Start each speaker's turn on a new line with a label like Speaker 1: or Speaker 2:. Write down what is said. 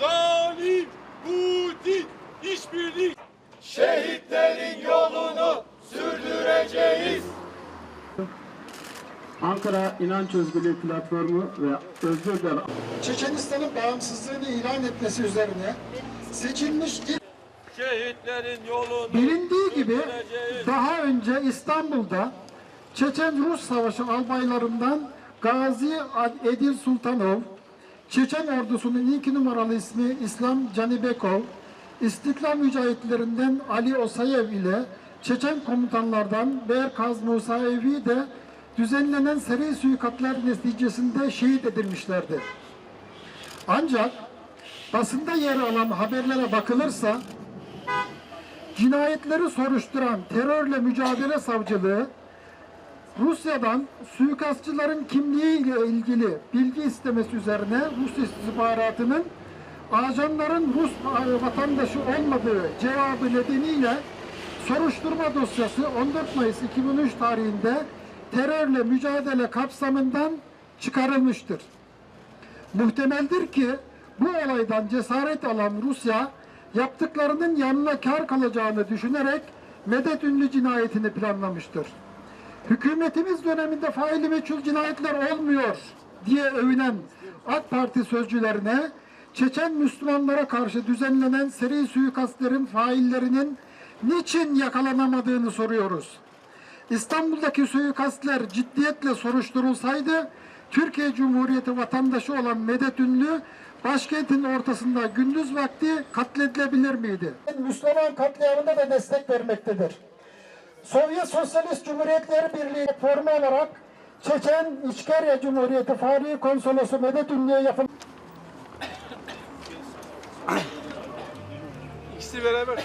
Speaker 1: Zalim Putin işbirliği. Şehitlerin yolunu sürdüreceğiz. Ankara İnanç Özgürlüğü Platformu ve Özgürler
Speaker 2: Çeçenistan'ın bağımsızlığını ilan etmesi üzerine seçilmiş ilk
Speaker 3: Şehitlerin yolunu
Speaker 2: Bilindiği gibi daha önce İstanbul'da Çeçen-Rus Savaşı albaylarından Gazi Edil Sultanov, Çeçen ordusunun ilk numaralı ismi İslam Canibekov, İstiklal mücahitlerinden Ali Osayev ile Çeçen komutanlardan Berkaz Musaevi de düzenlenen seri suikatlar neticesinde şehit edilmişlerdir. Ancak basında yer alan haberlere bakılırsa cinayetleri soruşturan terörle mücadele savcılığı Rusya'dan suikastçıların kimliğiyle ilgili bilgi istemesi üzerine Rus istihbaratının ajanların Rus vatandaşı olmadığı cevabı nedeniyle soruşturma dosyası 14 Mayıs 2003 tarihinde terörle mücadele kapsamından çıkarılmıştır. Muhtemeldir ki bu olaydan cesaret alan Rusya yaptıklarının yanına kar kalacağını düşünerek medet ünlü cinayetini planlamıştır. Hükümetimiz döneminde faili meçhul cinayetler olmuyor diye övünen AK Parti sözcülerine Çeçen Müslümanlara karşı düzenlenen seri suikastlerin faillerinin niçin yakalanamadığını soruyoruz. İstanbul'daki suikastler ciddiyetle soruşturulsaydı Türkiye Cumhuriyeti vatandaşı olan Medet Ünlü başkentin ortasında gündüz vakti katledilebilir miydi? Müslüman katliamında da destek vermektedir. Sovyet Sosyalist Cumhuriyetleri Birliği formu olarak Çeçen İçkerya Cumhuriyeti Fahri Konsolosu Medet Ünlü'ye yapılan
Speaker 3: İkisi beraber.